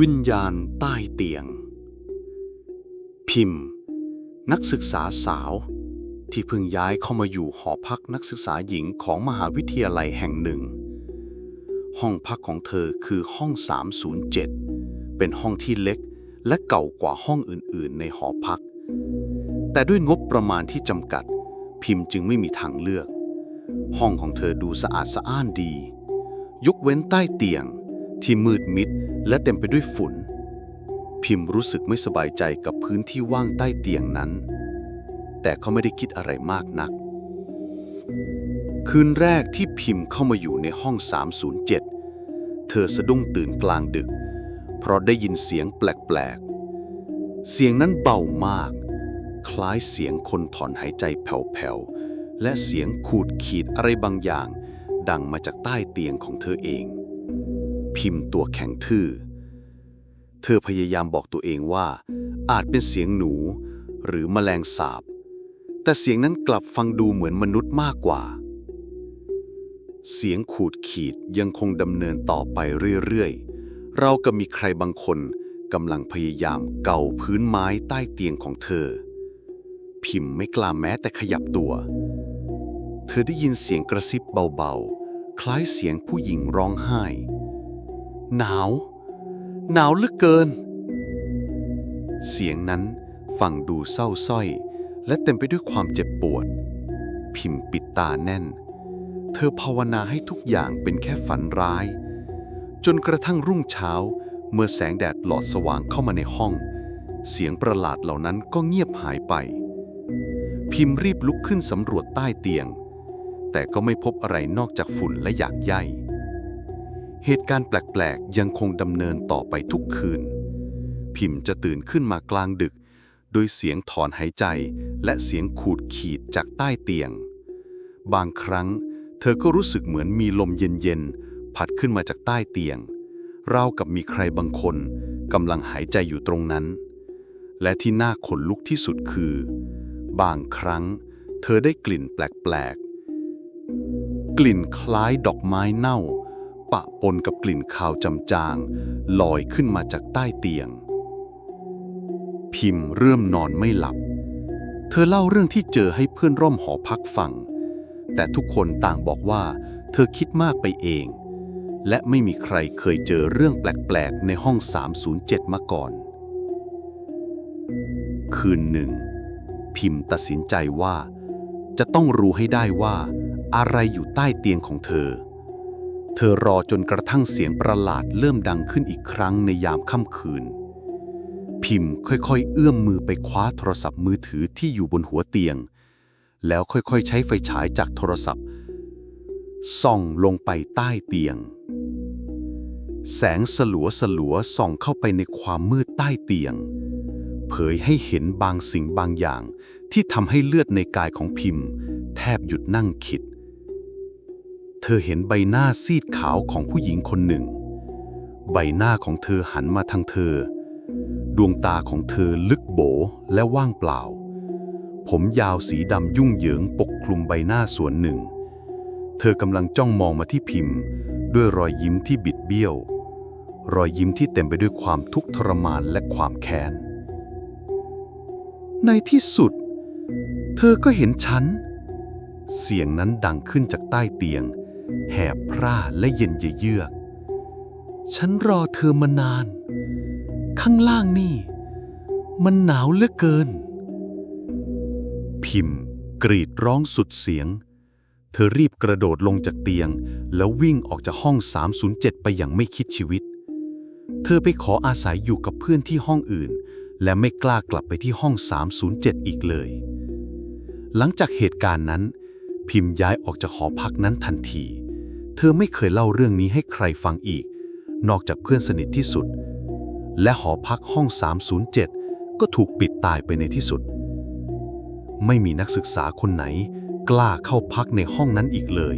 วิญญาณใต้เตียง พิมพ์ นักศึกษาสาว ที่เพิ่งย้ายเข้ามาอยู่หอพักนักศึกษาหญิงของมหาวิทยาลัยแห่งหนึ่ง ห้องพักของเธอคือห้อง 307 เป็นห้องที่เล็กและเก่ากว่าห้องอื่นๆ ในหอพัก แต่ด้วยงบประมาณที่จำกัด พิมพ์จึงไม่มีทางเลือก ห้องของเธอดูสะอาดสะอ้านดี ยกเว้นใต้เตียงที่มืดมิด และเต็มไปด้วยฝุ่น พิมพ์รู้สึกไม่สบายใจกับพื้นที่ว่างใต้เตียงนั้น แต่เขาไม่ได้คิดอะไรมากนัก คืนแรกที่พิมพ์เข้ามาอยู่ในห้อง 307 เธอสะดุ้งตื่นกลางดึก เพราะได้ยินเสียงแปลกๆ เสียงนั้นเบามาก คล้ายเสียงคนถอนหายใจแผ่วๆ และเสียงขูดขีดอะไรบางอย่าง ดังมาจากใต้เตียงของเธอเอง พิมพ์ตัวแข็งทื่อ เธอพยายามบอกตัวเองว่า อาจเป็นเสียงหนู หรือแมลงสาบ แต่เสียงนั้นกลับฟังดูเหมือนมนุษย์มากกว่า เสียงขูดขีดยังคงดำเนินต่อไปเรื่อยๆ เรากับมีใครบางคนกำลังพยายามเกาพื้นไม้ใต้เตียงของเธอ พิมพ์ไม่กล้าแม้แต่ขยับตัว เธอได้ยินเสียงกระซิบเบาๆ คล้ายเสียงผู้หญิงร้องไห้ หนาว หนาวเหลือเกิน เสียงนั้นฟังดูเศร้าสร้อย และเต็มไปด้วยความเจ็บปวด พิมพ์ปิดตาแน่น เธอภาวนาให้ทุกอย่างเป็นแค่ฝันร้าย จนกระทั่งรุ่งเช้า เมื่อแสงแดดหลอดสว่างเข้ามาในห้อง เสียงประหลาดเหล่านั้นก็เงียบหายไป พิมพ์รีบลุกขึ้นสำรวจใต้เตียง แต่ก็ไม่พบอะไรนอกจากฝุ่นและหยากใย เหตุการณ์แปลกๆ ยังคงดำเนินต่อไปทุกคืน พิมพ์จะตื่นขึ้นมากลางดึก โดยเสียงถอนหายใจและเสียงขูดขีดจากใต้เตียง บางครั้ง เธอก็รู้สึกเหมือนมีลมเย็นๆ พัดขึ้นมาจากใต้เตียง ราวกับมีใครบางคนกำลังหายใจอยู่ตรงนั้น และที่น่าขนลุกที่สุดคือ บางครั้ง เธอได้กลิ่นแปลกๆ กลิ่นคล้ายดอกไม้เน่า ปะปนกับกลิ่นคาวจำจางลอยขึ้นมาจากใต้เตียง พิมพ์เริ่มนอนไม่หลับ เธอเล่าเรื่องที่เจอให้เพื่อนร่วมหอพักฟัง แต่ทุกคนต่างบอกว่า เธอคิดมากไปเอง และไม่มีใครเคยเจอเรื่องแปลกๆ ในห้อง 307 มาก่อน คืนหนึ่ง พิมพ์ตัดสินใจว่า จะต้องรู้ให้ได้ว่า อะไรอยู่ใต้เตียงของเธอ เธอรอจนกระทั่งเสียงประหลาดเริ่มดังขึ้นอีกครั้งในยามค่ำคืน พิมพ์ค่อยๆ เอื้อมมือไปคว้าโทรศัพท์มือถือที่อยู่บนหัวเตียง แล้วค่อยๆ ใช้ไฟฉายจากโทรศัพท์ ส่องลงไปใต้เตียง แสงสลัวสลัวๆส่องเข้าไปในความมืดใต้เตียง เผยให้เห็นบางสิ่งบางอย่างที่ทำให้เลือดในกายของพิมพ์ แทบหยุดนั่งคิด เธอเห็นใบหน้าซีดขาวของผู้หญิงคนหนึ่ง ใบหน้าของเธอหันมาทางเธอ ดวงตาของเธอลึกโบและว่างเปล่า ผมยาวสีดำยุ่งเหยิงปกคลุมใบหน้าส่วนหนึ่ง เธอกำลังจ้องมองมาที่พิมพ์ ด้วยรอยยิ้มที่บิดเบี้ยว รอยยิ้มที่เต็มไปด้วยความทุกข์ทรมานและความแค้น ในที่สุด เธอก็เห็นฉันเสียงนั้นดังขึ้นจากใต้เตียง แหบพร่าและเย็นเยือก ฉันรอเธอมานาน ข้างล่างนี่ มันหนาวเหลือเกิน พิมพ์ กรีดร้องสุดเสียง เธอรีบกระโดดลงจากเตียง แล้ววิ่งออกจากห้อง 307 ไปอย่างไม่คิดชีวิต เธอไปขออาศัยอยู่กับเพื่อนที่ห้องอื่น และไม่กล้ากลับไปที่ห้อง 307 อีกเลย หลังจากเหตุการณ์นั้นพิมพ์ย้ายออกจากหอพักนั้นทันที ธอไม่เคยเล่าเรื่องนี้ให้ใครฟังอีก นอกจากเพื่อนสนิทที่สุด และหอพักห้อง 307 ก็ถูกปิดตายไปในที่สุด ไม่มีนักศึกษาคนไหน กล้าเข้าพักในห้องนั้นอีกเลย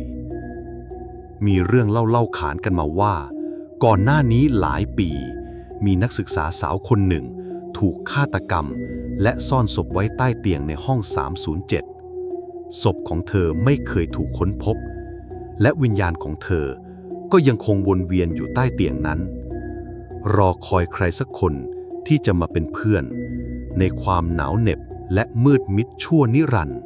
มีเรื่องเล่าๆขานกันมาว่า ก่อนหน้านี้หลายปี มีนักศึกษาสาวคนหนึ่ง ถูกฆาตกรรม และซ่อนศพไว้ใต้เตียงในห้อง 307 ศพของเธอไม่เคยถูกค้นพบ และวิญญาณของเธอ ก็ยังคงวนเวียนอยู่ใต้เตียงนั้น รอคอยใครสักคนที่จะมาเป็นเพื่อน ในความหนาวเหน็บและมืดมิดชั่วนิรันดร์